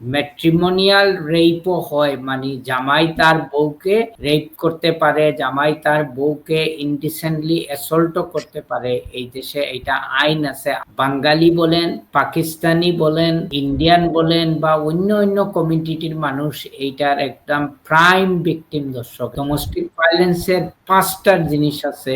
Matrimonial রেপও হয় মানে জামাই তার বউকে রেপ করতে পারে, জামাই তার বউকে ইনডিসেন্টলি অ্যাসল্টও করতে পারে। এই দেশে এটা আইন আছে। বাঙালি বলেন, পাকিস্তানি বলেন ইন্ডিয়ান বলেন বা অন্য অন্য কমিউনিটির মানুষ এইটার একদম প্রাইম ভিকটিম দর্শক। ডোমেস্টিক ভায়োলেন্সের পাঁচটা জিনিস আছে।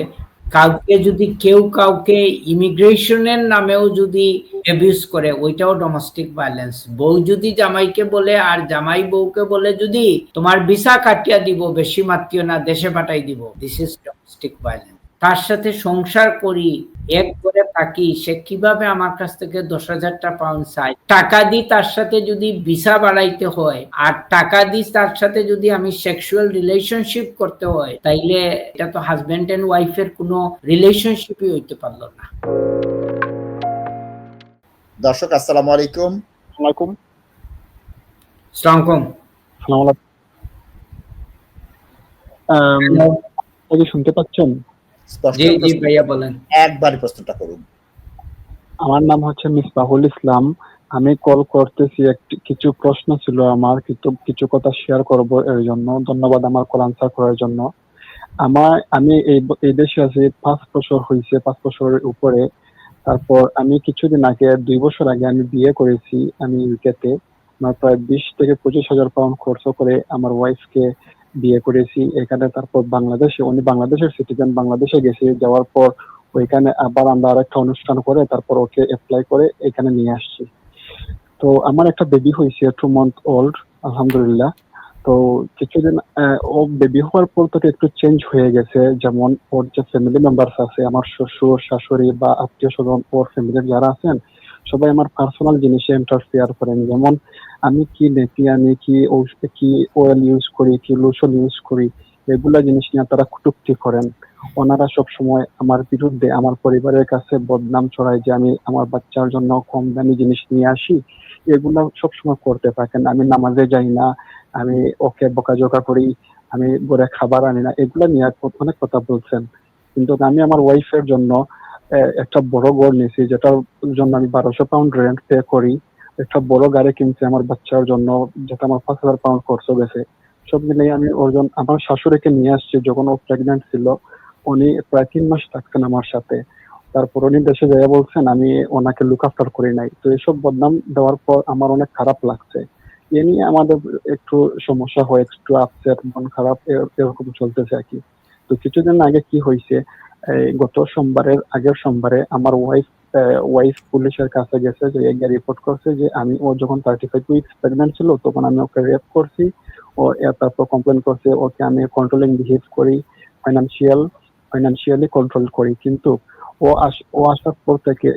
কাউকে যদি কেউ কাউকে ইমিগ্রেশনের নামেও যদি অ্যাবিউজ করে, ওইটাও ডোমেস্টিক ভায়োলেন্স বউ যদি জামাইকে বলে, আর জামাই বউকে বলে যদি তোমার ভিসা কাটিয়া দিব, বেশি মাত্রিও না, দেশে পাঠাই দিব দিস ইজ ডোমেস্টিক ভায়োলেন্স তার সাথে সংসার করি এক করে থাকি সে কীভাবে আমার কাছ থেকে দশ হাজারটা পাউন্ড চায়? টাকা দি তার সাথে যদি ভিসা বাড়াইতে হয় আর টাকা দি তার সাথে যদি আমি সেক্সুয়াল রিলেশনশিপ করতে হয় তাইলে এটা তো হাজব্যান্ড এন্ড ওয়াইফের কোনো রিলেশনশিপই হইতে পারল না। দর্শক আসসালামু আলাইকুম। আলাইকুম। সালামালাইকুম সালাম আলাইকুম শুনতে পাচ্ছেন? একবারই প্রশ্নটা করুন। আমার নাম হচ্ছে মিসবাহুল ইসলাম। আমি কল করতেছি একটি কিছু প্রশ্ন ছিল আমার কিছু কিছু কথা শেয়ার করব এর জন্য। ধন্যবাদ আমার কল আনসার করার জন্য। আমার আমি এই এই দেশে আছি পাঁচ বছর হয়েছে পাঁচ বছরের উপরে। তারপর আমি কিছুদিন আগে দুই বছর আগে আমি বিয়ে করেছি আমি ইউকেতে আমার প্রায় বিশ থেকে পঁচিশ হাজার পাউন্ড খরচ করে আমার ওয়াইফকে বিয়ে করেছি, এখানে তারপর বাংলাদেশে, উনি বাংলাদেশের সিটিজেন বাংলাদেশে গেছে, যাওয়ার পর ওইখানে আবার আমরা আরেকটা অনুষ্ঠান করে, তারপর ওকে অ্যাপ্লাই করে এখানে নিয়ে আসছি। তো আমার একটা বেবি হয়েছে টু মান্থ ওল্ড আলহামদুলিল্লাহ। তো কিছুদিন ও বেবি হওয়ার পর থেকে একটু চেঞ্জ হয়ে গেছে। যেমন ওর যে ফ্যামিলি মেম্বার্স আছে, আমার শ্বশুর, শাশুড়ি বা আত্মীয় স্বজন ওর ফ্যামিলির যারা আছেন সবাই আমার পার্সোনাল জিনিসে ইন্টারফেয়ার করেন যেমন আমি কি নেপি আনি কি কি অয়েল ইউজ করি, কি লোশন ইউজ করি, এগুলা জিনিস নিয়ে তারা কটূক্তি করেন। ওনারা সব সময় আমার বিরুদ্ধে, আমার পরিবারের কাছে বদনাম ছড়ায় যে আমি আমার বাচ্চার জন্য কম দামি জিনিস নিয়ে আসি। এগুলা সবসময় করতে থাকেন। আমি নামাজে যাই না, আমি ওকে বকাঝকা করি, আমি ঘরে খাবার আনি না, এগুলা নিয়ে অনেক কথা বলছেন। কিন্তু আমি আমার ওয়াইফের জন্য একটা বড় ঘর নিয়েছি, যেটার জন্য আমি বারোশো পাউন্ড রেন্ট পে করি। একটা বড় গাড়ি কিনছি আমার বাচ্চার জন্য, যেটা আমার পাঁচ হাজার পাউন্ড খরচ গেছে। সব মিলিয়ে আমি ওর জন্য আমার শাশুড়িকে নিয়ে আসছি, যখন ও প্রেগনেন্ট ছিল, উনি প্রায় তিন মাস থাকছেন আমার সাথে। তারপর উনি দেশে যাইয়া বলছেন, আমি ওনাকে লুক আফটার করি নাই। তো এসব বদনাম দেওয়ার পর আমার অনেক খারাপ লাগছে। এ নিয়ে আমাদের একটু সমস্যা হয়, একটু আপসেট মন খারাপ এরকম চলতেছে আর কি। তো কিছুদিন আগে কি হয়েছে গত সোমবারের আগের সোমবারে আমার ওয়াইফ ওয়াইফ পুলিশের কাছে গেছে যে রিপোর্ট করছে যে আমি, ও যখন থার্টি ফাইভ প্রেগনেন্ট ছিল, তখন আমি ওকে রেপ করছি। ও তারপর কমপ্লেন করছে, ওকে আমি কন্ট্রোলিং বিহেভ করি ফাইন্যান্সিয়াল ফাইন্যান্সিয়ালি কন্ট্রোল করি। কিন্তু ও আস, ও আসার পর থেকে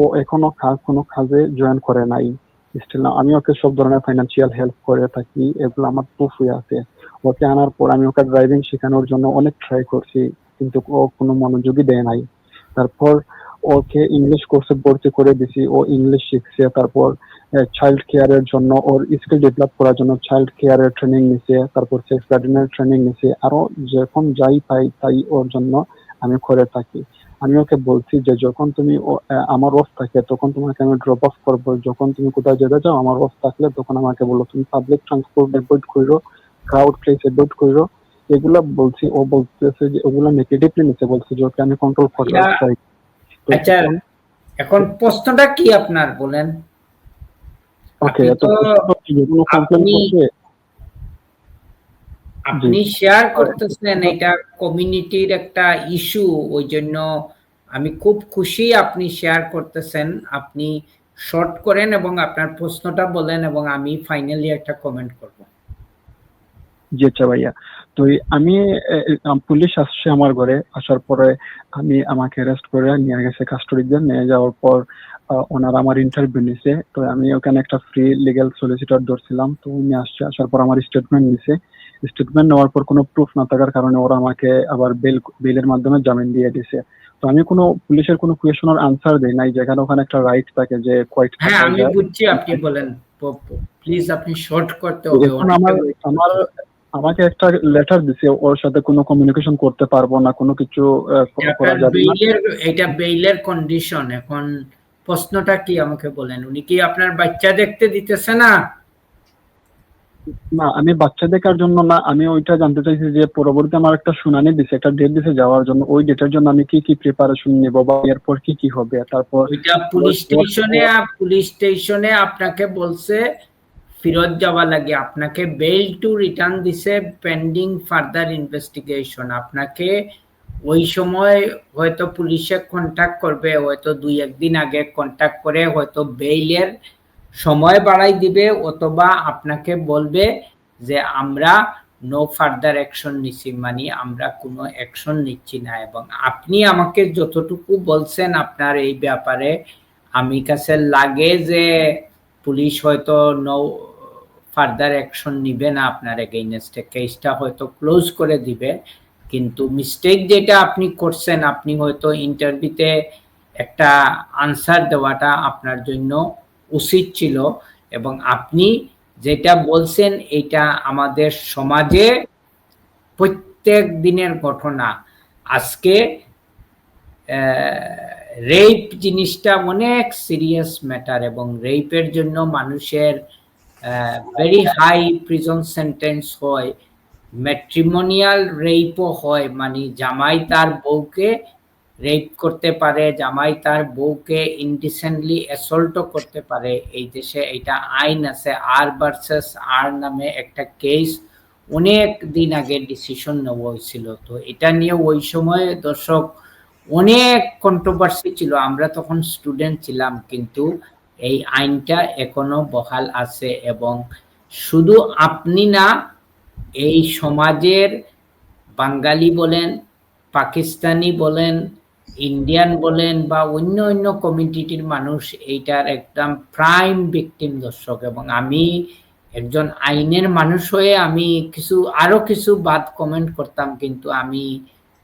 ও এখনও কাজ কোনো কাজে জয়েন করে নাই। স্টিল আমি ওকে সব ধরনের ফাইন্যান্সিয়াল হেল্প করে থাকি, এগুলো আমার প্রুফ হয়ে আছে। ওকে আনার পর আমি ওকে ড্রাইভিং শেখানোর জন্য অনেক ট্রাই করছি, কিন্তু ও কোনো মনোযোগই দেয় নাই। তারপর ওকে ইংলিশ কোর্সে ভর্তি করে দিছি, ও ইংলিশ শিখছে, তারপর চাইল্ড কেয়ারের জন্য ওর স্কিল ডেভেলপ করার জন্য চাইল্ড কেয়ারের ট্রেনিং নিছে, তারপর সেক্স গার্ডেনের ট্রেনিং নিছে। আরও যখন যাই পাই, তাই ওর জন্য আমি করে থাকি। আমি ওকে বলছি যে, যখন তুমি আমার অফ থাকে, তখন তোমাকে আমি ড্রপ অফ করব। যখন তুমি কোথাও যেতে চাও, আমার অফ থাকলে তখন আমাকে বলো। তুমি পাবলিক ট্রান্সপোর্ট অ্যাভয়েড করো ক্রাউড প্লেস অ্যাভয়েড করো এগুলা বলছি ও বলতেছে যে ওগুলো নেগেটিভলি নিতে বলছে যে ওকে আমি কন্ট্রোল করতে চাই আচ্ছা এখন প্রশ্নটা কি আপনার বলেন? ওকে আপনি তো তো- যেগুলো কমপ্লেন করছে আপনি শেয়ার করতেছেন এটা কমিউনিটির একটা ইস্যু ওই জন্য আমি খুব খুশি আপনি শেয়ার করতেছেন। আপনি শর্ট করেন এবং আপনার প্রশ্নটা বলেন এবং আমি ফাইনালি একটা কমেন্ট করব। জি আচ্ছা ভাইয়া। তো আমি পুলিশ আসছে আমার ঘরে আসার পরে আমি আমাকে অ্যারেস্ট করে নিয়ে গেছে কাস্টডিতে নিয়ে যাওয়ার পর ওনারা আমার ইন্টারভিউ নিছে। তো আমি ওখানে একটা ফ্রি লিগ্যাল সলিসিটর ধরছিলাম তো উনি আসছে আসার পর আমার স্টেটমেন্ট নিছে। স্টেটমেন্ট নেওয়ার পর কোনো প্রুফ না থাকার কারণে ওরা আমাকে আবার বেল বেলের মাধ্যমে জামিন দিয়ে দিছে। তো আমি কোনো পুলিশের কোনো কোয়েশনের আনসার দেই নাই যেখানে ওখানে একটা রাইট থাকে যে কোয়াইট হ্যাঁ আমি বুঝছি আপনি বলেন। প্লিজ আপনি শর্ট করতে হবে। আমার আমার আমাকে একটা লেটার দিছে ওর সাথে কোনো কমিউনিকেশন করতে পারব না কোনো কিছু করা যাবে না। এটা বেইলের কন্ডিশন এখন প্রশ্নটা কি আমাকে বলেন? উনি কি আপনার বাচ্চা দেখতে দিতেছে না? না আমি বাচ্চা দেখার জন্য না আমি ওইটা জানতে চাইছি যে পরবর্তী আমার একটা শুনানি দিছে একটা ডেট দিছে যাওয়ার জন্য ওই ডেটের জন্য আমি কি কি প্রিপারেশন নিব বা এরপর কি কি হবে? তারপর পুলিশ স্টেশনে পুলিশ স্টেশনে আপনাকে বলছে ফেরত যাওয়া লাগে। আপনাকে বেল টু রিটার্ন দিছে পেন্ডিং ফার্দার ইনভেস্টিগেশন আপনাকে ওই সময় হয়তো পুলিশে কন্ট্যাক্ট করবে, হয়তো দুই একদিন আগে কন্ট্যাক্ট করে হয়তো বেইলের সময় বাড়াই দিবে, অথবা আপনাকে বলবে যে, আমরা নো ফার্দার অ্যাকশন নিচ্ছি মানে আমরা কোনো অ্যাকশন নিচ্ছি না। এবং আপনি আমাকে যতটুকু বলছেন আপনার এই ব্যাপারে, আমি কাছে লাগে যে, পুলিশ হয়তো নো ফার্দার অ্যাকশন নিবে না আপনার এগেইনস্টে কেসটা হয়তো ক্লোজ করে দিবে, কিন্তু মিস্টেক যেটা আপনি করছেন, আপনি হয়তো ইন্টারভিউতে একটা আনসার দেওয়াটা আপনার জন্য উচিত ছিল এবং আপনি যেটা বলছেন, এটা আমাদের সমাজে প্রত্যেক দিনের ঘটনা। আজকে রেপ জিনিসটা অনেক সিরিয়াস ম্যাটার এবং রেপের জন্য মানুষের ভেরি হাই প্রিজন সেন্টেন্স হয় ম্যাট্রিমোনিয়াল রেপও হয় মানে জামাই তার বউকে রেপ করতে পারে জামাই তার বউকে ইনডিসেন্টলি অ্যাসল্টও করতে পারে। এই দেশে এটা আইন আছে আর ভার্সেস আর নামে একটা কেস অনেক দিন আগে ডিসিশন নেওয়া হয়েছিল। তো এটা নিয়ে ওই সময় দর্শক অনেক কন্ট্রোভার্সি ছিল। আমরা তখন স্টুডেন্ট ছিলাম, কিন্তু এই আইনটা এখনও বহাল আছে এবং শুধু আপনি না, এই সমাজের বাঙালি বলেন, পাকিস্তানি বলেন, ইন্ডিয়ান বলেন বা অন্য অন্য কমিউনিটির মানুষ এইটার একদম প্রাইম ভিকটিম দর্শক এবং আমি একজন আইনের মানুষ হয়ে আমি কিছু, আরও কিছু বাদ কমেন্ট করতাম কিন্তু আমি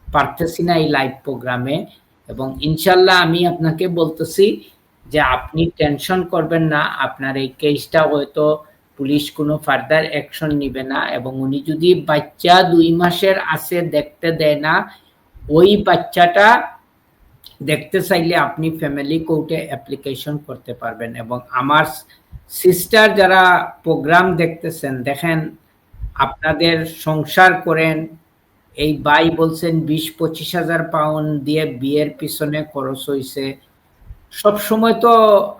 পারতেছি না এই লাইভ প্রোগ্রামে এবং ইনশাল্লাহ আমি আপনাকে বলতেছি যে আপনি টেনশন করবেন না, আপনার এই কেসটা হয়তো পুলিশ কোনো ফার্দার অ্যাকশন নিবে না এবং উনি যদি বাচ্চা দুই মাসের আছে দেখতে দেয় না, ওই বাচ্চাটা দেখতে চাইলে আপনি ফ্যামিলি কোর্টে অ্যাপ্লিকেশন করতে পারবেন এবং আমার সিস্টার যারা প্রোগ্রাম দেখতেছেন, দেখেন আপনাদের সংসার করেন, এই বাই বলছেন বিশ পঁচিশ হাজার পাউন্ড দিয়ে বিয়ের পিছনে খরচ হয়েছে সব সময় তো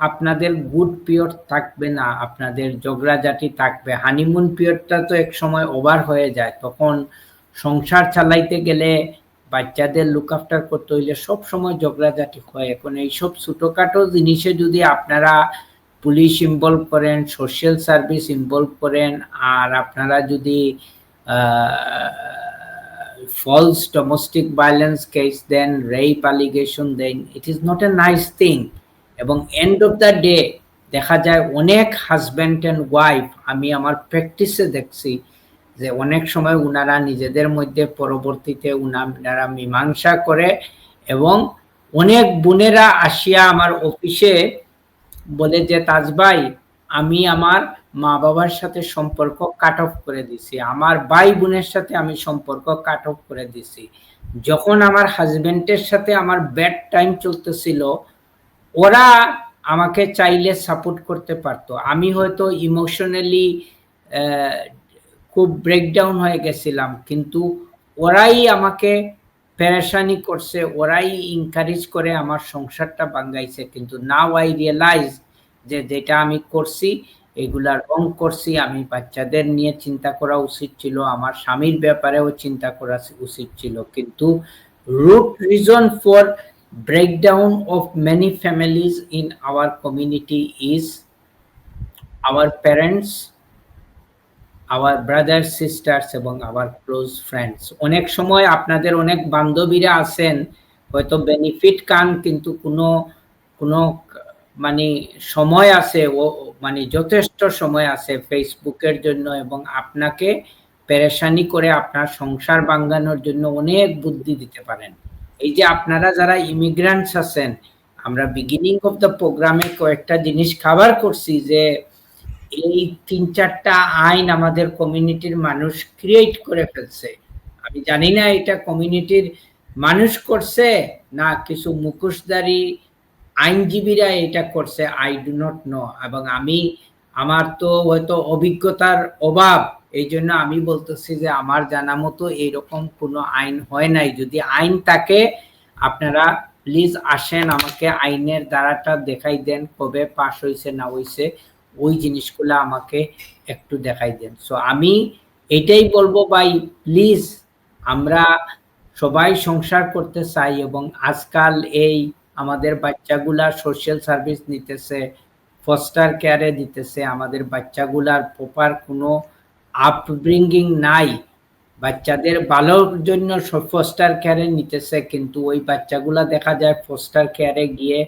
আপনাদের গুড পিরিয়ড থাকবে না, আপনাদের ঝগড়াঝাটি থাকবে। হানিমুন পিরিয়ডটা তো এক সময় ওভার হয়ে যায়। তখন সংসার চালাইতে গেলে বাচ্চাদের লুক আফটার করতে হইলে সব সময় ঝগড়াঝাটি হয়। এখন এইসব ছোটোখাটো জিনিসে যদি আপনারা পুলিশ ইনভলভ করেন সোশ্যাল সার্ভিস ইনভলভ করেন, আর আপনারা যদি false domestic violence case, then rape allegation, then it is not a nice thing. এবং এন্ড অফ দ্য ডে দেখা যায় অনেক হাজব্যান্ড অ্যান্ড ওয়াইফ আমি আমার প্র্যাকটিসে দেখছি যে অনেক সময় উনারা নিজেদের মধ্যে পরবর্তীতে উনারা মীমাংসা করে এবং অনেক বোনেরা আসিয়া আমার অফিসে বলে যে তাজ ভাই আমি আমার মা বাবার সাথে সম্পর্ক কাট অফ করে দিছি। আমার ভাই বোনের সাথে আমি সম্পর্ক কাট অফ করে দিছি। যখন আমার হাজবেন্ডের সাথে আমার ব্যাড টাইম চলতেছিল, ওরা আমাকে চাইলে সাপোর্ট করতে পারতো। আমি হয়তো ইমোশনালি খুব ব্রেকডাউন হয়ে গেছিলাম, কিন্তু ওরাই আমাকে প্যারেশানি করছে, ওরাই ইনকারেজ করে আমার সংসারটা বাঙ্গাইছে কিন্তু নাও আই রিয়েলাইজ যে যেটা আমি করছি এগুলা রং করছি, আমি বাচ্চাদের নিয়ে চিন্তা করা উচিত ছিল, আমার স্বামীর ব্যাপারেও চিন্তা করা উচিত ছিল। কিন্তু root reason for breakdown of many families in our community is our parents, our brothers sisters এবং our close friends. অনেক সময় আপনাদের অনেক বান্ধবীরা আছেন, হয়তো বেনিফিট কান কিন্তু কোনো কোনো মানে সময় আছে, ও মানে যথেষ্ট সময় আছে ফেসবুকের জন্য এবং আপনাকে পেরেশানি করে আপনার সংসার বাঙ্গানোর জন্য অনেক বুদ্ধি দিতে পারেন। এই যে আপনারা যারা ইমিগ্রান্টস আছেন, আমরা বিগিনিং অফ দ্য প্রোগ্রামে কয়েকটা জিনিস খাবার করছি যে এই তিন চারটা আইন আমাদের কমিউনিটির মানুষ ক্রিয়েট করে ফেলছে। আমি জানি না এটা কমিউনিটির মানুষ করছে না কিছু মুখোশধারী আইনজীবীরা এটা করছে আই ডু নট নো এবং আমি, আমার তো হয়তো অভিজ্ঞতার অভাব, এই জন্য আমি বলতেছি যে আমার জানা মতো এইরকম কোনো আইন হয় নাই। যদি আইন থাকে, আপনারা প্লিজ আসেন আমাকে আইনের দ্বারাটা দেখাই দেন, কবে পাশ হয়েছে না হয়েছে ওই জিনিসগুলো আমাকে একটু দেখাই দেন। সো আমি এটাই বলব ভাই প্লিজ আমরা সবাই সংসার করতে চাই এবং আজকাল এই আমাদের বাচ্চাগুলা সোশ্যাল সার্ভিস নিতেছে ফস্টার কেয়ারে দিতেছে, আমাদের বাচ্চাগুলার প্রপার কোনো আপব্রিঙ্গিং নাই। বাচ্চাদের ভালোর জন্য ফস্টার কেয়ারে নিতেছে, কিন্তু ওই বাচ্চাগুলা দেখা যায় ফস্টার কেয়ারে গিয়ে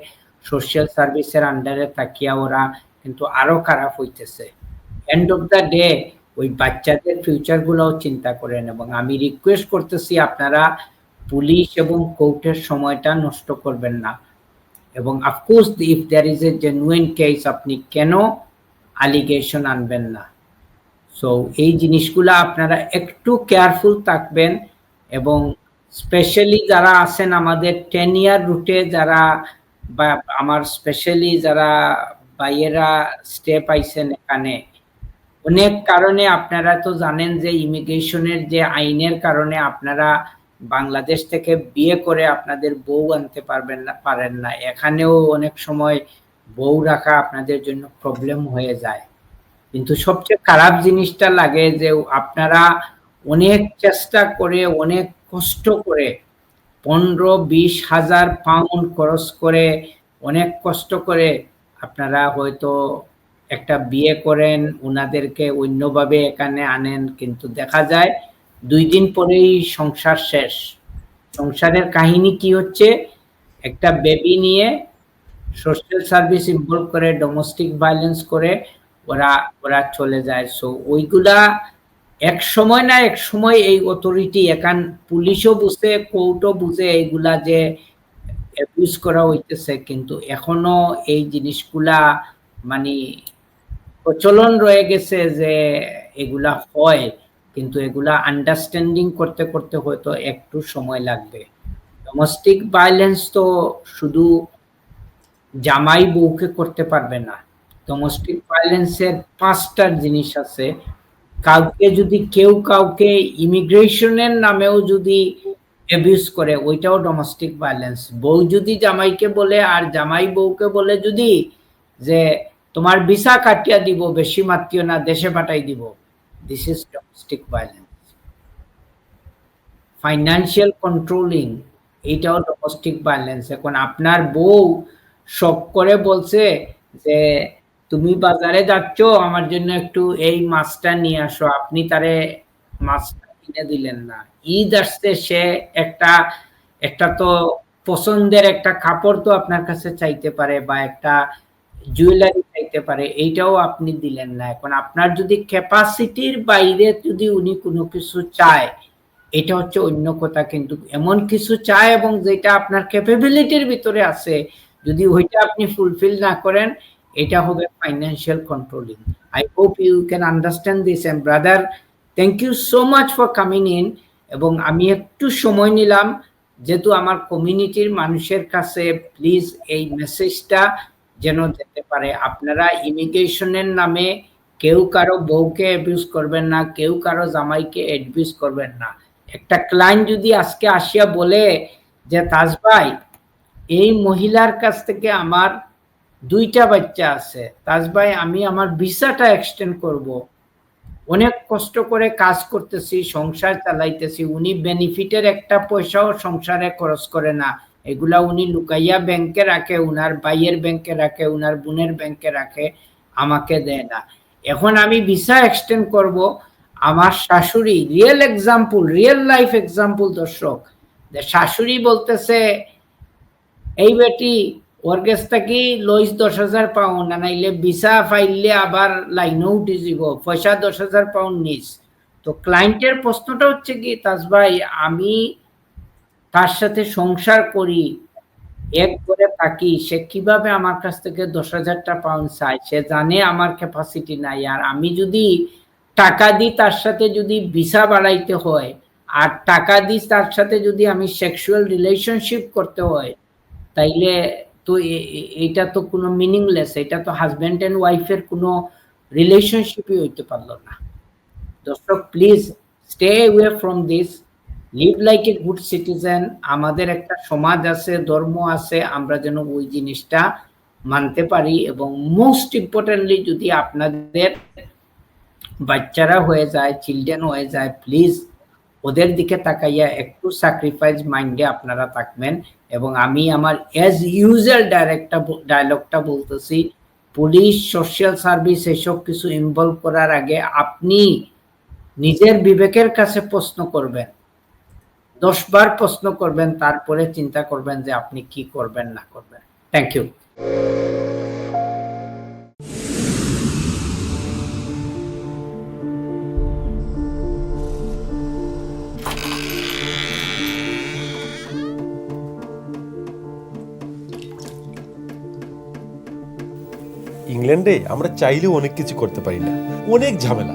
সোশ্যাল সার্ভিসের আন্ডারে তাকিয়া ওরা কিন্তু আরও খারাপ হইতেছে। এন্ড অফ দ্য ডে ওই বাচ্চাদের ফিউচার গুলাও চিন্তা করেন এবং আমি রিকোয়েস্ট করতেছি আপনারা পুলিশ এবং কোর্টের সময়টা নষ্ট করবেন না। এবং of course if there is a genuine case আপনি কেন আলিগেশন আনবেন না? সো এই জিনিসগুলো আপনারা একটু কেয়ারফুল থাকবেন এবং স্পেশালি যারা আছেন আমাদের টেন ইয়ার রুটে যারা বা আমার স্পেশালি যারা বাইয়েরা স্টে পাইছেন এখানে, অনেক কারণে আপনারা তো জানেন যে ইমিগ্রেশনের যে আইনের কারণে আপনারা বাংলাদেশ থেকে বিয়ে করে আপনাদের বউ আনতে পারবেন না, পারেন না। এখানেও অনেক সময় বউ রাখা আপনাদের জন্য প্রবলেম হয়ে যায়। কিন্তু সবচেয়ে খারাপ জিনিসটা লাগে যে আপনারা অনেক চেষ্টা করে, অনেক কষ্ট করে পনেরো বিশ হাজার পাউন্ড খরচ করে অনেক কষ্ট করে আপনারা হয়তো একটা বিয়ে করেন ওনাদেরকে অন্যভাবে এখানে আনেন। কিন্তু দেখা যায় দুই দিন পরেই সংসার শেষ। সংসারের কাহিনী কি হচ্ছে? একটা বেবি নিয়ে সোশ্যাল সার্ভিস ইনভলভ করে ডোমেস্টিক ভায়োলেন্স করে, ওরা ওরা চলে যায়। সো ওইগুলা এক সময় না এক সময় এই অথরিটি এখান পুলিশও বুঝে কোর্টও বুঝে এইগুলা যে অ্যাবিউজ করা হইতেছে। কিন্তু এখনও এই জিনিসগুলা মানে প্রচলন রয়ে গেছে যে এগুলা হয়। কিন্তু এগুলা আন্ডারস্ট্যান্ডিং করতে করতে হয়তো একটু সময় লাগবে। ডোমেস্টিক ভায়োলেন্স তো শুধু জামাই বউকে করতে পারবে না। ডোমেস্টিক ভায়োলেন্সের পাঁচটা জিনিস আছে। কাউকে যদি কেউ কাউকে ইমিগ্রেশনের নামেও যদি অ্যাবিউজ করে, ওইটাও ডোমেস্টিক ভায়োলেন্স বউ যদি জামাইকে বলে আর জামাই বউকে বলে যদি যে তোমার ভিসা কাটিয়া দিব, বেশি মাত্রিয় না, দেশে পাঠাই দিব this is domestic violence financial controlling এইটাও ডোমেস্টিক ভায়োলেন্স এখন আপনার বউ শখ করে বলছে যে, তুমি বাজারে যাচ্ছ, আমার জন্য একটু এই মাছটা নিয়ে আসো। আপনি তারে মাছটা কিনে দিলেন না। ঈদ আসতে সে একটা একটা তো পছন্দের একটা কাপড় তো আপনার কাছে চাইতে পারে বা একটা জুয়েলারি চাইতে পারে, এইটাও আপনি দিলেন না। এখন আপনার যদি ক্যাপাসিটির বাইরে যদি উনি কোনো কিছু চায়, এটা হচ্ছে অন্য কথা, কিন্তু এমন কিছু চায় এবং যেটা আপনার ক্যাপাবিলিটির ভিতরে আছে, যদি ওইটা আপনি ফুলফিল না করেন, এটা হবে financial controlling I hope you can understand this and brother thank you so much for coming in এবং আমি একটু সময় নিলাম, যেহেতু আমার কমিউনিটির মানুষের কাছে প্লিজ এই মেসেজটা যেন যেতে পারে। আপনারা ইমিগ্রেশনের নামে কেউ কারও বউকে অ্যাবিউজ করবেন না, কেউ কারও জামাইকে অ্যাডভিউজ করবেন না। একটা ক্লায়েন্ট যদি আজকে আসিয়া বলে যে, তাজ ভাই, এই মহিলার কাছ থেকে আমার দুইটা বাচ্চা আছে। তাজ ভাই, আমি আমার ভিসাটা এক্সটেন্ড করব। অনেক কষ্ট করে কাজ করতেছি, সংসার চালাইতেছি। উনি বেনিফিটের একটা পয়সাও সংসারে খরচ করে না। এগুলা উনি লুকাইয়া ব্যাংকে রাখে, উনার ভাইয়ের ব্যাংকে রাখে, উনার বোনের ব্যাংকে রাখে, আমাকে দেয় না। এখন আমি ভিসা এক্সটেন্ড করব, আমার শাশুড়ি real example real life example দর্শক শাশুড়ি বলতেছে, এই বেটি, ওর কাছ থেকে লইস দশ হাজার পাউন্ড নাইলে ভিসা ফাইললে আবার লাইনও উঠে যাব পয়সা দশ হাজার পাউন্ড নিস। তো ক্লায়েন্টের প্রশ্নটা হচ্ছে কি, তাজ ভাই, আমি তার সাথে সংসার করি, এক করে থাকি, সে কীভাবে আমার কাছ থেকে দশ হাজারটা পাউন্ড চায়? সে জানে আমার ক্যাপাসিটি নাই। আর আমি যদি টাকা দিই, তার সাথে যদি ভিসা বাড়াইতে হয়, আর টাকা দিই তার সাথে যদি আমি সেক্সুয়াল রিলেশনশিপ করতে হয়, তাইলে তো এটা তো কোনো মিনিংলেস এটা তো হাজব্যান্ড অ্যান্ড ওয়াইফের কোনো রিলেশনশিপই হইতে পারল না। দর্শক please stay away from this live like a good citizen আমাদের একটা সমাজ আছে, ধর্ম আছে, আমরা যেন ওই জিনিসটা মানতে পারি এবং মোস্ট ইম্পর্টেন্টলি যদি আপনাদের বাচ্চারা হয়ে যায় চিলড্রেন হয়ে যায় প্লিজ ওদের দিকে তাকাইয়া একটু স্যাক্রিফাইস মাইন্ডে আপনারা থাকবেন এবং আমি আমার অ্যাজ ইউজুয়াল ডাইরেক্টটা ডায়লগটা বলতেছি পুলিশ সোশ্যাল সার্ভিস এসব কিছু ইনভলভ করার আগে আপনি নিজের বিবেকের কাছে প্রশ্ন করবেন দশ বার প্রশ্ন করবেন, তারপরে চিন্তা করবেন যে আপনি কি করবেন, না করবেন। থ্যাংক ইউ ইংল্যান্ডে আমরা চাইলেও অনেক কিছু করতে পারি না। অনেক ঝামেলা।